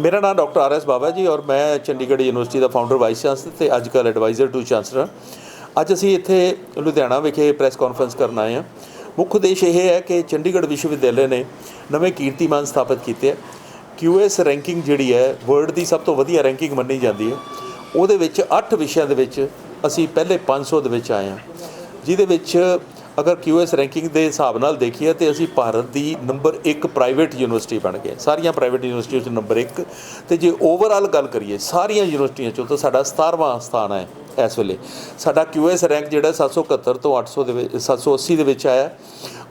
ਮੇਰਾ ਨਾਮ doctor R S ਬਾਬਾ ਜੀ ਔਰ ਮੈਂ ਚੰਡੀਗੜ੍ਹ ਯੂਨੀਵਰਸਿਟੀ ਦਾ ਫਾਊਂਡਰ ਵਾਈਸ ਚਾਂਸਲਰ ਤੇ ਅੱਜ ਕੱਲ੍ਹ ਐਡਵਾਈਜ਼ਰ ਟੂ ਚਾਂਸਲਰ ਅੱਜ ਅਸੀਂ ਇੱਥੇ ਲੁਧਿਆਣਾ ਵਿਖੇ ਪ੍ਰੈਸ ਕਾਨਫਰੰਸ ਕਰਨ ਆਏ ਹਾਂ। ਮੁੱਖ ਉਦੇਸ਼ ਇਹ ਹੈ ਕਿ ਚੰਡੀਗੜ੍ਹ ਵਿਸ਼ਵ ਵਿਦਿਆਲੇ ਨੇ ਨਵੇਂ ਕੀਰਤੀਮਾਨ ਸਥਾਪਿਤ ਕੀਤੇ ਹੈ QS ਰੈਂਕਿੰਗ ਜਿਹੜੀ ਹੈ ਵਰਲਡ ਦੀ ਸਭ ਤੋਂ ਵਧੀਆ ਰੈਂਕਿੰਗ ਮੰਨੀ ਜਾਂਦੀ ਹੈ। ਉਹਦੇ ਵਿੱਚ 8 ਵਿਸ਼ਿਆਂ ਦੇ ਵਿੱਚ ਅਸੀਂ ਪਹਿਲੇ 500 ਦੇ ਵਿੱਚ ਆਏ ਹਾਂ। ਜਿਹਦੇ ਵਿੱਚ ਅਗਰ QS ਰੈਂਕਿੰਗ ਦੇ ਹਿਸਾਬ ਨਾਲ ਦੇਖੀਏ ਤੇ ਅਸੀਂ ਭਾਰਤ ਦੀ ਨੰਬਰ 1 ਪ੍ਰਾਈਵੇਟ ਯੂਨੀਵਰਸਿਟੀ ਬਣ ਗਏ। ਸਾਰੀਆਂ ਪ੍ਰਾਈਵੇਟ ਯੂਨੀਵਰਸਿਟੀਆਂ ਵਿੱਚ ਨੰਬਰ 1 ਤੇ ਜੇ ਓਵਰਆਲ ਗੱਲ ਕਰੀਏ, ਸਾਰੀਆਂ ਯੂਨੀਵਰਸਿਟੀਆਂ ਚੋਂ ਤਾਂ ਸਾਡਾ 17ਵਾਂ ਸਥਾਨ ਹੈ ਇਸ ਵੇਲੇ। ਸਾਡਾ QS ਰੈਂਕ ਜਿਹੜਾ 771 ਤੋਂ 800 ਦੇ ਵਿੱਚ 780 ਦੇ ਵਿੱਚ ਆਇਆ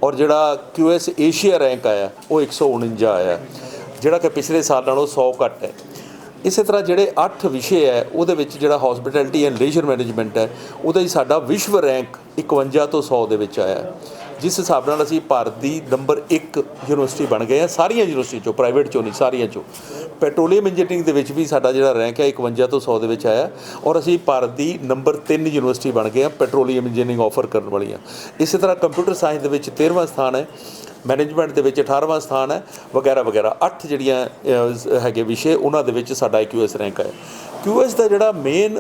ਔਰ ਜਿਹੜਾ QS ਏਸ਼ੀਆ ਰੈਂਕ ਆਇਆ, ਉਹ 149 ਆਇਆ। ਜਿਹੜਾ ਕਿ ਪਿਛਲੇ ਸਾਲ ਨਾਲੋਂ 100 ਘੱਟ ਹੈ। ਇਸੇ ਤਰ੍ਹਾਂ ਜਿਹੜੇ 8 ਵਿਸ਼ੇ ਹੈ, ਉਹਦੇ ਵਿੱਚ ਜਿਹੜਾ ਹਸਪਿਟੈਲਿਟੀ ਐਂਡ ਲੇਜਰ ਮੈਨੇਜਮੈਂਟ ਹੈ, ਉਹਦਾ ਹੀ ਸਾਡਾ ਵਿਸ਼ਵ ਰੈਂਕ 51 ਤੋਂ 100 ਦੇ ਵਿੱਚ ਆਇਆ ਜਿਸ ਹਿਸਾਬ ਨਾਲ ਅਸੀਂ ਭਾਰਤ ਦੀ ਨੰਬਰ 1 ਯੂਨੀਵਰਸਿਟੀ ਬਣ ਗਏ ਆ ਸਾਰੀਆਂ ਯੂਨੀਵਰਸਿਟੀ ਚੋਂ ਪ੍ਰਾਈਵੇਟ ਚੋਂ ਨਹੀਂ, ਸਾਰੀਆਂ ਚੋਂ। ਪੈਟਰੋਲੀਅਮ ਇੰਜੀਨੀਅਰਿੰਗ ਦੇ ਵਿੱਚ ਵੀ ਸਾਡਾ ਜਿਹੜਾ ਰੈਂਕ ਹੈ 51 ਤੋਂ 100 ਦੇ ਵਿੱਚ ਆਇਆ ਔਰ ਅਸੀਂ ਭਾਰਤ ਦੀ ਨੰਬਰ 3 ਯੂਨੀਵਰਸਿਟੀ ਬਣ ਗਏ ਆ ਪੈਟਰੋਲੀਅਮ ਇੰਜੀਨੀਅਰਿੰਗ ਆਫਰ ਕਰਨ ਵਾਲੀਆਂ। ਇਸੇ ਤਰ੍ਹਾਂ ਕੰਪਿਊਟਰ ਸਾਇੰਸ ਦੇ ਵਿੱਚ 13ਵਾਂ ਸਥਾਨ ਹੈ ਮੈਨੇਜਮੈਂਟ ਦੇ ਵਿੱਚ 18ਵਾਂ ਸਥਾਨ ਹੈ, ਵਗੈਰਾ ਵਗੈਰਾ। ਅੱਠ ਜਿਹੜੀਆਂ ਹੈਗੇ ਵਿਸ਼ੇ, ਉਹਨਾਂ ਦੇ ਵਿੱਚ ਸਾਡਾ QS ਰੈਂਕ ਹੈ QS ਦਾ ਜਿਹੜਾ ਮੇਨ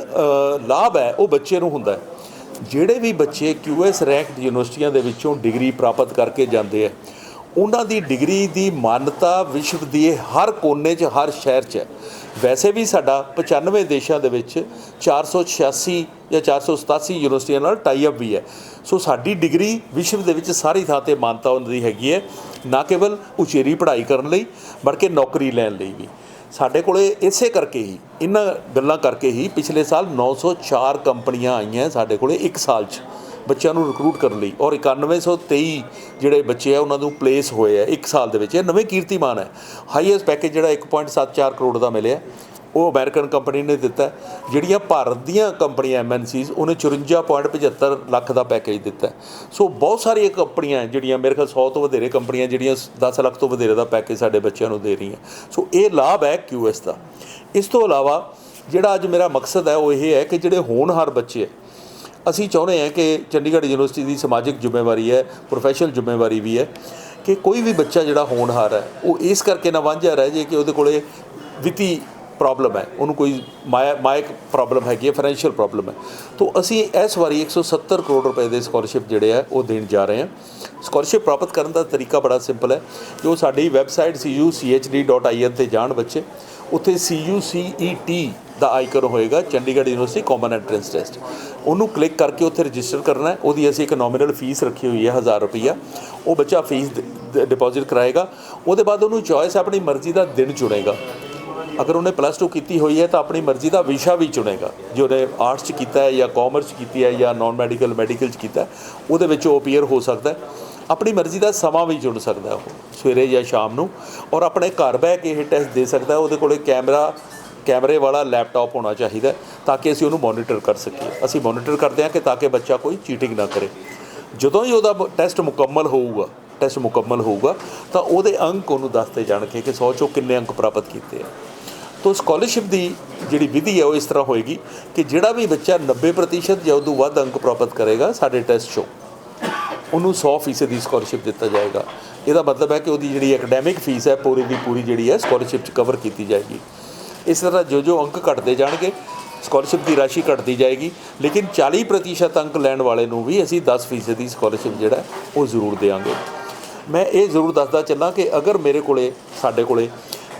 ਲਾਭ ਹੈ, ਉਹ ਬੱਚੇ ਨੂੰ ਹੁੰਦਾ ਹੈ। ਜਿਹੜੇ ਵੀ ਬੱਚੇ QS ਰੈਂਕਡ ਯੂਨੀਵਰਸਿਟੀਆਂ ਦੇ ਵਿੱਚੋਂ ਡਿਗਰੀ ਪ੍ਰਾਪਤ ਕਰਕੇ ਜਾਂਦੇ ਆ, ਉਹਨਾਂ ਦੀ ਡਿਗਰੀ ਦੀ ਮਾਨਤਾ ਵਿਸ਼ਵ ਦੀ ਹਰ ਕੋਨੇ 'ਚ, ਹਰ ਸ਼ਹਿਰ 'ਚ ਹੈ। ਵੈਸੇ ਵੀ ਸਾਡਾ 95 ਦੇਸ਼ਾਂ ਦੇ ਵਿੱਚ 486 ਜਾਂ 487 ਯੂਨੀਵਰਸਿਟੀਆਂ ਨਾਲ ਟਾਈ ਅਪ ਵੀ ਹੈ। ਸੋ ਸਾਡੀ ਡਿਗਰੀ ਵਿਸ਼ਵ ਦੇ ਵਿੱਚ ਸਾਰੀ ਥਾਂ ਤੇ ਮਾਨਤਾ ਉਹਨਾਂ ਦੀ ਹੈਗੀ ਹੈ, ਨਾ ਕੇਵਲ ਉਚੇਰੀ ਪੜ੍ਹਾਈ ਕਰਨ ਲਈ, ਬਲਕਿ ਨੌਕਰੀ ਲੈਣ ਲਈ ਵੀ। ਸਾਡੇ ਕੋਲੇ ਇਸੇ ਕਰਕੇ ਹੀ, ਇਹਨਾਂ ਗੱਲਾਂ ਕਰਕੇ ਹੀ ਪਿਛਲੇ ਸਾਲ 904 ਕੰਪਨੀਆਂ ਆਈਆਂ ਸਾਡੇ ਕੋਲੇ 1 ਸਾਲ 'ਚ, ਬੱਚਿਆਂ ਨੂੰ ਰਿਕਰੂਟ ਕਰਨ ਲਈ। ਔਰ 9123 ਜਿਹੜੇ ਬੱਚੇ ਆ, ਉਹਨਾਂ ਨੂੰ ਪਲੇਸ ਹੋਏ ਆ 1 ਸਾਲ ਦੇ ਵਿੱਚ। ਇਹ ਨਵੇਂ ਕੀਰਤੀਮਾਨ ਹੈ। ਹਾਈਐਸਟ ਪੈਕੇਜ ਜਿਹੜਾ 1.74 ਕਰੋੜ ਦਾ ਮਿਲਿਆ। ਉਹ ਅਮਰੀਕਨ ਕੰਪਨੀ ਨੇ ਦਿੱਤਾ ਜਿਹੜੀਆਂ ਭਾਰਤ ਦੀਆਂ ਕੰਪਨੀਆਂ ਐਮਐਨਸੀਜ਼ ਉਹਨੇ 54.75 ਲੱਖ ਦਾ ਪੈਕੇਜ ਦਿੱਤਾ ਸੋ ਬਹੁਤ ਸਾਰੀਆਂ ਕੰਪਨੀਆਂ ਜਿਹੜੀਆਂ, ਮੇਰੇ ਖਿਆਲ 100 ਤੋਂ ਵਧੇਰੇ ਕੰਪਨੀਆਂ ਜਿਹੜੀਆਂ 10 ਲੱਖ ਤੋਂ ਵਧੇਰੇ ਦਾ ਪੈਕੇਜ ਸਾਡੇ ਬੱਚਿਆਂ ਨੂੰ ਦੇ ਰਹੀਆਂ। ਸੋ ਇਹ ਲਾਭ ਹੈ QS ਦਾ। ਇਸ ਤੋਂ ਇਲਾਵਾ, ਜਿਹੜਾ ਅੱਜ ਮੇਰਾ ਮਕਸਦ ਹੈ, ਉਹ ਇਹ ਹੈ ਕਿ ਜਿਹੜੇ ਹੋਣਹਾਰ ਬੱਚੇ ਹੈ, ਅਸੀਂ ਚਾਹੁੰਦੇ ਹਾਂ ਕਿ ਚੰਡੀਗੜ੍ਹ ਯੂਨੀਵਰਸਿਟੀ ਦੀ ਸਮਾਜਿਕ ਜ਼ਿੰਮੇਵਾਰੀ ਹੈ ਪ੍ਰੋਫੈਸ਼ਨਲ ਜ਼ਿੰਮੇਵਾਰੀ ਵੀ ਹੈ, ਕਿ ਕੋਈ ਵੀ ਬੱਚਾ ਜਿਹੜਾ ਹੋਣਹਾਰ ਹੈ, ਉਹ ਇਸ ਕਰਕੇ ਨਾ ਵਾਂਝਾ ਰਹਿ ਜੇ ਕਿ ਉਹਦੇ ਕੋਲੇ ਵਿੱਤੀ ਪ੍ਰੋਬਲਮ ਹੈ। ਉਹਨੂੰ ਕੋਈ ਮਾਇਆ ਮਾਇਕ ਪ੍ਰੋਬਲਮ ਹੈਗੀ ਹੈ ਫਾਈਨੈਂਸ਼ੀਅਲ ਪ੍ਰੋਬਲਮ ਹੈ। ਤੋਂ ਅਸੀਂ ਇਸ ਵਾਰੀ 170 ਕਰੋੜ ਰੁਪਏ ਦੇ ਸਕਾਲਰਸ਼ਿਪ ਜਿਹੜੇ ਆ ਉਹ ਦੇਣ ਜਾ ਰਹੇ ਹਾਂ। ਸਕਾਲਰਸ਼ਿਪ ਪ੍ਰਾਪਤ ਕਰਨ ਦਾ ਤਰੀਕਾ ਬੜਾ ਸਿੰਪਲ ਹੈ। ਕਿ ਉਹ ਸਾਡੀ ਵੈਬਸਾਈਟ cuchd.in ਤੇ ਜਾਣ ਬੱਚੇ, ਉੱਥੇ CUCET ਦਾ ਆਈਕਨ ਹੋਏਗਾ, Chandigarh university common entrance test ਉਹਨੂੰ ਕਲਿੱਕ ਕਰਕੇ ਉੱਥੇ ਰਜਿਸਟਰ ਕਰਨਾ ਹੈ। ਉਹਦੀ ਅਸੀਂ ਇੱਕ ਨੋਮੀਨਲ ਫੀਸ ਰੱਖੀ ਹੋਈ ਹੈ 1000 ਰੁਪਈਆ। ਉਹ ਬੱਚਾ ਫੀਸ ਡਿਪੋਜ਼ਿਟ ਕਰਾਏਗਾ। ਉਹਦੇ ਬਾਅਦ ਉਹਨੂੰ ਚੋਇਸ ਆਪਣੀ ਮਰਜ਼ੀ ਦਾ ਦਿਨ ਚੁਣੇਗਾ। ਅਗਰ ਉਹਨੇ ਪਲੱਸ 2 ਕੀਤੀ ਹੋਈ ਹੈ ਤਾਂ ਆਪਣੀ ਮਰਜ਼ੀ ਦਾ ਵਿਸ਼ਾ ਵੀ ਚੁਣੇਗਾ। ਜੇ ਉਹਨੇ ਆਰਟਸ 'ਚ ਕੀਤਾ ਹੈ ਜਾਂ ਕਾਮਰਸ 'ਚ ਕੀਤੀ ਹੈ ਜਾਂ ਨਾਨ ਮੈਡੀਕਲ ਮੈਡੀਕਲ 'ਚ ਕੀਤਾ ਉਹਦੇ ਵਿੱਚ ਉਹ ਅਪੀਅਰ ਹੋ ਸਕਦਾ ਆਪਣੀ ਮਰਜ਼ੀ ਦਾ ਸਮਾਂ ਵੀ ਚੁਣ ਸਕਦਾ ਉਹ, ਸਵੇਰੇ ਜਾਂ ਸ਼ਾਮ ਨੂੰ। ਔਰ ਆਪਣੇ ਘਰ ਬਹਿ ਕੇ ਇਹ ਟੈਸਟ ਦੇ ਸਕਦਾ ਉਹਦੇ ਕੋਲੇ ਕੈਮਰਾ ਕੈਮਰੇ ਵਾਲਾ ਲੈਪਟਾਪ ਹੋਣਾ ਚਾਹੀਦਾ ਤਾਂ ਕਿ ਅਸੀਂ ਉਹਨੂੰ ਮੋਨੀਟਰ ਕਰ ਸਕੀਏ। ਅਸੀਂ ਮੋਨੀਟਰ ਕਰਦੇ ਹਾਂ ਕਿ ਤਾਂ ਕਿ ਬੱਚਾ ਕੋਈ ਚੀਟਿੰਗ ਨਾ ਕਰੇ। ਜਦੋਂ ਹੀ ਉਹਦਾ ਟੈਸਟ ਮੁਕੰਮਲ ਹੋਊਗਾ ਟੈਸਟ ਮੁਕੰਮਲ ਹੋਊਗਾ, ਤਾਂ ਉਹਦੇ ਅੰਕ ਉਹਨੂੰ ਦੱਸਦੇ ਜਾਣਗੇ ਕਿ 100 ਚੋਂ ਕਿੰਨੇ ਅੰਕ ਪ੍ਰਾਪਤ ਕੀਤੇ ਆ। ਤੋ ਸਕਾਲਰਸ਼ਿਪ ਦੀ ਜਿਹੜੀ ਵਿਧੀ ਹੈ ਉਹ ਇਸ ਤਰ੍ਹਾਂ ਹੋਏਗੀ ਕਿ ਜਿਹੜਾ ਵੀ ਬੱਚਾ 90% ਜਾਂ ਉਦੋਂ ਵੱਧ ਅੰਕ ਪ੍ਰਾਪਤ ਕਰੇਗਾ, ਸਾਡੇ ਟੈਸਟ 'ਚੋਂ ਉਹਨੂੰ 100% ਦੀ ਸਕਾਲਰਸ਼ਿਪ ਦਿੱਤਾ ਜਾਏਗਾ। ਇਹਦਾ ਮਤਲਬ ਹੈ ਕਿ ਉਹਦੀ ਜਿਹੜੀ ਐਕੈਡੈਮਿਕ ਫੀਸ ਹੈ, ਪੂਰੀ ਦੀ ਪੂਰੀ ਜਿਹੜੀ ਹੈ ਸਕਾਲਰਸ਼ਿਪ 'ਚ ਕਵਰ ਕੀਤੀ ਜਾਏਗੀ। ਇਸ ਤਰ੍ਹਾਂ ਜੋ ਜੋ ਅੰਕ ਘਟਦੇ ਜਾਣਗੇ ਸਕਾਲਰਸ਼ਿਪ ਦੀ ਰਾਸ਼ੀ ਘਟਦੀ ਜਾਏਗੀ, ਲੇਕਿਨ 40% ਅੰਕ ਲੈਣ ਵਾਲੇ ਨੂੰ ਵੀ ਅਸੀਂ 10% ਦੀ ਸਕਾਲਰਸ਼ਿਪ ਜਿਹੜਾ ਉਹ ਜ਼ਰੂਰ ਦੇਵਾਂਗੇ ਮੈਂ ਇਹ ਜ਼ਰੂਰ ਦੱਸਦਾ ਚੱਲਾਂ ਕਿ ਅਗਰ ਮੇਰੇ ਕੋਲੇ, ਸਾਡੇ ਕੋਲੇ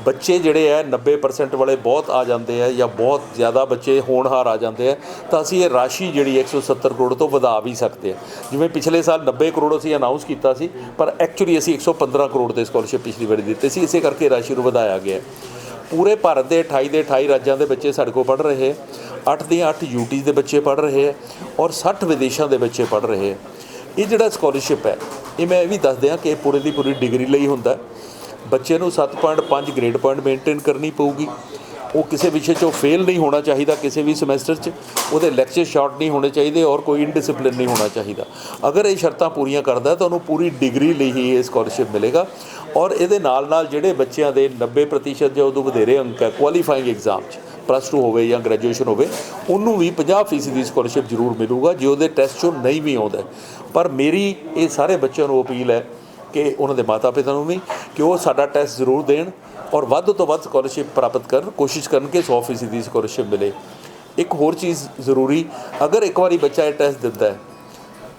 ਬੱਚੇ ਜਿਹੜੇ ਆ 90% ਵਾਲੇ ਬਹੁਤ ਆ ਜਾਂਦੇ ਆ ਜਾਂ ਬਹੁਤ ਜ਼ਿਆਦਾ ਬੱਚੇ ਹੋਣਹਾਰ ਆ ਜਾਂਦੇ ਆ, ਤਾਂ ਅਸੀਂ ਇਹ ਰਾਸ਼ੀ ਜਿਹੜੀ 170 ਕਰੋੜ ਤੋਂ ਵਧਾ ਵੀ ਸਕਦੇ ਆ। ਜਿਵੇਂ ਪਿਛਲੇ ਸਾਲ 90 ਕਰੋੜ ਅਸੀਂ ਅਨਾਉਂਸ ਕੀਤਾ ਸੀ, ਪਰ ਐਕਚੁਅਲੀ ਅਸੀਂ 115 ਕਰੋੜ ਦੇ ਸਕਾਲਰਸ਼ਿਪ ਪਿਛਲੀ ਵਾਰੀ ਦਿੱਤੇ ਸੀ, ਇਸੇ ਕਰਕੇ ਰਾਸ਼ੀ ਨੂੰ ਵਧਾਇਆ ਗਿਆ। ਪੂਰੇ ਭਾਰਤ ਦੇ 28 ਦੇ 28 ਰਾਜਾਂ ਦੇ ਬੱਚੇ ਸਾਡੇ ਕੋਲ ਪੜ੍ਹ ਰਹੇ 8 ਦੀਆਂ 8 ਯੂਟੀ ਦੇ ਬੱਚੇ ਪੜ੍ਹ ਰਹੇ ਹੈ ਔਰ 60 ਵਿਦੇਸ਼ਾਂ ਦੇ ਬੱਚੇ ਪੜ੍ਹ ਰਹੇ ਹੈ ਇਹ ਜਿਹੜਾ ਸਕਾਲਰਸ਼ਿਪ ਹੈ, ਇਹ ਮੈਂ ਇਹ ਵੀ ਦੱਸ ਦਿਆਂ ਕਿ ਇਹ ਪੂਰੇ ਦੀ ਪੂਰੀ ਡਿਗਰੀ ਲਈ ਹੁੰਦਾ ਬੱਚੇ ਨੂੰ 7.5 ਗ੍ਰੇਡ ਪੁਆਇੰਟ ਮੇਨਟੇਨ ਕਰਨੀ ਪਊਗੀ। ਉਹ ਕਿਸੇ ਵਿਸ਼ੇ 'ਚੋਂ ਫੇਲ ਨਹੀਂ ਹੋਣਾ ਚਾਹੀਦਾ ਕਿਸੇ ਵੀ ਸਮੈਸਟਰ 'ਚ। ਉਹਦੇ ਲੈਕਚਰ ਸ਼ਾਰਟ ਨਹੀਂ ਹੋਣੇ ਚਾਹੀਦੇ ਔਰ ਕੋਈ ਇਨਡਿਸਪਲਿਨ ਨਹੀਂ ਹੋਣਾ ਚਾਹੀਦਾ। ਅਗਰ ਇਹ ਸ਼ਰਤਾਂ ਪੂਰੀਆਂ ਕਰਦਾ ਤਾਂ ਉਹਨੂੰ ਪੂਰੀ ਡਿਗਰੀ ਲਈ ਹੀ ਇਹ ਸਕਾਲਰਸ਼ਿਪ ਮਿਲੇਗਾ। ਔਰ ਇਹਦੇ ਨਾਲ ਨਾਲ ਜਿਹੜੇ ਬੱਚਿਆਂ ਦੇ 90% ਜਾਂ ਉਦੋਂ ਵਧੇਰੇ ਅੰਕ ਹੈ ਕੁਆਲੀਫਾਈਂਗ ਐਗਜ਼ਾਮ 'ਚ ਪਲੱਸ 2 ਹੋਵੇ ਜਾਂ ਗ੍ਰੈਜੂਏਸ਼ਨ ਹੋਵੇ, ਉਹਨੂੰ ਵੀ 50% ਦੀ ਸਕਾਲਰਸ਼ਿਪ ਜ਼ਰੂਰ ਮਿਲੂਗਾ, ਜੇ ਉਹਦੇ ਟੈਸਟ 'ਚੋਂ ਨਹੀਂ ਵੀ ਆਉਂਦਾ। ਪਰ ਮੇਰੀ ਇਹ ਸਾਰੇ ਬੱਚਿਆਂ ਨੂੰ ਅਪੀਲ ਹੈ ਕਿ ਉਹਨਾਂ ਦੇ ਮਾਤਾ ਪਿਤਾ ਨੂੰ ਵੀ ਕਿ ਉਹ ਸਾਡਾ ਟੈਸਟ ਜ਼ਰੂਰ ਦੇਣ ਔਰ ਵੱਧ ਤੋਂ ਵੱਧ ਸਕਾਲਰਸ਼ਿਪ ਪ੍ਰਾਪਤ ਕਰਨ, ਕੋਸ਼ਿਸ਼ ਕਰਨ ਕਿ 100% ਦੀ ਸਕਾਲਰਸ਼ਿਪ ਮਿਲੇ। ਇੱਕ ਹੋਰ ਚੀਜ਼ ਜ਼ਰੂਰੀ, ਅਗਰ ਇੱਕ ਵਾਰੀ ਬੱਚਾ ਇਹ ਟੈਸਟ ਦਿੰਦਾ ਹੈ,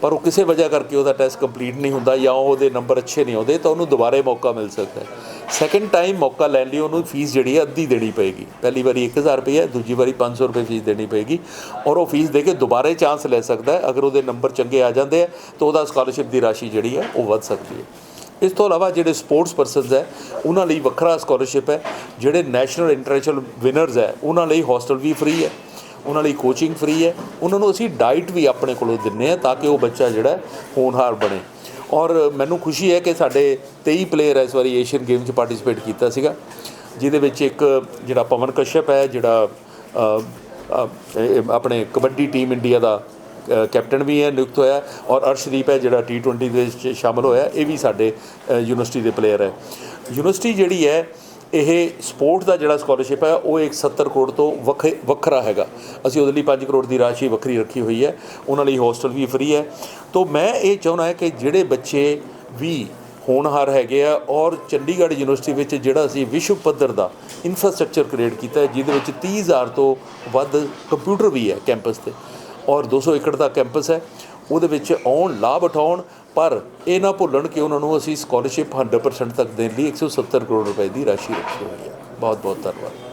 ਪਰ ਉਹ ਕਿਸੇ ਵਜ੍ਹਾ ਕਰਕੇ ਉਹਦਾ ਟੈਸਟ ਕੰਪਲੀਟ ਨਹੀਂ ਹੁੰਦਾ ਜਾਂ ਉਹਦੇ ਨੰਬਰ ਅੱਛੇ ਨਹੀਂ ਆਉਂਦੇ, ਤਾਂ ਉਹਨੂੰ ਦੁਬਾਰੇ ਮੌਕਾ ਮਿਲ ਸਕਦਾ ਹੈ। ਸੈਕੰਡ ਟਾਈਮ ਮੌਕਾ ਲੈਣ ਲਈ ਉਹਨੂੰ ਫੀਸ ਜਿਹੜੀ ਹੈ ਅੱਧੀ ਦੇਣੀ ਪਏਗੀ। ਪਹਿਲੀ ਵਾਰੀ 1000 ਰੁਪਏ ਹੈ ਦੂਜੀ ਵਾਰੀ 500 ਰੁਪਏ ਫੀਸ ਦੇਣੀ ਪਏਗੀ ਔਰ ਉਹ ਫੀਸ ਦੇ ਕੇ ਦੁਬਾਰੇ ਚਾਂਸ ਲੈ ਸਕਦਾ ਹੈ। ਅਗਰ ਉਹਦੇ ਨੰਬਰ ਚੰਗੇ ਆ ਜਾਂਦੇ ਆ ਤਾਂ ਉਹਦਾ ਸਕਾਲਰਸ਼ਿਪ ਦੀ ਰਾਸ਼ੀ ਜਿਹੜੀ ਹੈ, ਉਹ ਵੱਧ ਸਕਦੀ ਹੈ। ਇਸ ਤੋਂ ਇਲਾਵਾ ਜਿਹੜੇ ਸਪੋਰਟਸ ਪਰਸਨਸ ਹੈ, ਉਹਨਾਂ ਲਈ ਵੱਖਰਾ ਸਕਾਲਰਸ਼ਿਪ ਹੈ, ਜਿਹੜੇ ਨੈਸ਼ਨਲ ਇੰਟਰਨੈਸ਼ਨਲ ਵਿਨਰਸ ਹੈ, ਉਹਨਾਂ ਲਈ ਹੋਸਟਲ ਵੀ ਫ੍ਰੀ ਹੈ, ਉਹਨਾਂ ਲਈ ਕੋਚਿੰਗ ਫ੍ਰੀ ਹੈ, ਉਹਨਾਂ ਨੂੰ ਅਸੀਂ ਡਾਈਟ ਵੀ ਆਪਣੇ ਕੋਲੋਂ ਦਿੰਨੇ ਆ ਤਾਂ ਕਿ ਉਹ ਬੱਚਾ ਜਿਹੜਾ ਹੋਣਹਾਰ ਬਣੇ। ਔਰ ਮੈਨੂੰ ਖੁਸ਼ੀ ਹੈ ਕਿ ਸਾਡੇ 23 ਪਲੇਅਰ ਇਸ ਵਾਰੀ ਏਸ਼ੀਅਨ ਗੇਮ 'ਚ ਪਾਰਟਿਸਿਪੇਟ ਕੀਤਾ ਸੀਗਾ, ਜਿਹਦੇ ਵਿੱਚ ਇੱਕ ਜਿਹੜਾ ਪਵਨ ਕਸ਼ਯਪ ਹੈ, ਜਿਹੜਾ ਆਪਣੇ ਕਬੱਡੀ ਟੀਮ ਇੰਡੀਆ ਦਾ ਕੈਪਟਨ ਵੀ ਹੈ, ਨਿਯੁਕਤ ਹੋਇਆ ਔਰ ਅਰਸ਼ਦੀਪ ਹੈ ਜਿਹੜਾ T20 ਦੇ ਵਿੱਚ ਸ਼ਾਮਲ ਹੋਇਆ ਇਹ ਵੀ ਸਾਡੇ ਯੂਨੀਵਰਸਿਟੀ ਦੇ ਪਲੇਅਰ ਹੈ। ਯੂਨੀਵਰਸਿਟੀ ਜਿਹੜੀ ਹੈ, ਇਹ ਸਪੋਰਟ ਦਾ ਜਿਹੜਾ ਸਕਾਲਰਸ਼ਿਪ ਹੈ, ਉਹ ਇੱਕ 70 ਕਰੋੜ ਤੋਂ ਵੱਖ ਵੱਖਰਾ ਹੈਗਾ। ਅਸੀਂ ਉਹਦੇ ਲਈ 5 ਕਰੋੜ ਦੀ ਰਾਸ਼ੀ ਵੱਖਰੀ ਰੱਖੀ ਹੋਈ ਹੈ, ਉਹਨਾਂ ਲਈ ਹੋਸਟਲ ਵੀ ਫ੍ਰੀ ਹੈ। ਤੋਂ ਮੈਂ ਇਹ ਚਾਹੁੰਦਾ ਹੈ ਕਿ ਜਿਹੜੇ ਬੱਚੇ ਵੀ ਹੋਣਹਾਰ ਹੈਗੇ ਆ ਔਰ ਚੰਡੀਗੜ੍ਹ ਯੂਨੀਵਰਸਿਟੀ ਵਿੱਚ ਜਿਹੜਾ ਅਸੀਂ ਵਿਸ਼ਵ ਪੱਧਰ ਦਾ ਇਨਫਰਾਸਟ੍ਰਕਚਰ ਕ੍ਰੀਏਟ ਕੀਤਾ ਹੈ, ਜਿਹਦੇ ਵਿੱਚ 30000 ਤੋਂ ਵੱਧ ਕੰਪਿਊਟਰ ਵੀ ਹੈ ਕੈਂਪਸ ਤੇ। ਔਰ 200 ਏਕੜ ਦਾ ਕੈਂਪਸ ਹੈ। ਉਹਦੇ ਵਿੱਚ ਆਉਣ, ਲਾਭ ਉਠਾਉਣ, ਪਰ ਇਹ ਨਾ ਭੁੱਲਣ ਕਿ ਉਹਨਾਂ ਨੂੰ ਅਸੀਂ ਸਕਾਲਰਸ਼ਿਪ 100% ਤੱਕ ਦੇਣ ਲਈ 170 ਕਰੋੜ ਰੁਪਏ ਦੀ ਰਾਸ਼ੀ ਰੱਖੀ ਹੋਈ ਹੈ। ਬਹੁਤ ਬਹੁਤ ਧੰਨਵਾਦ।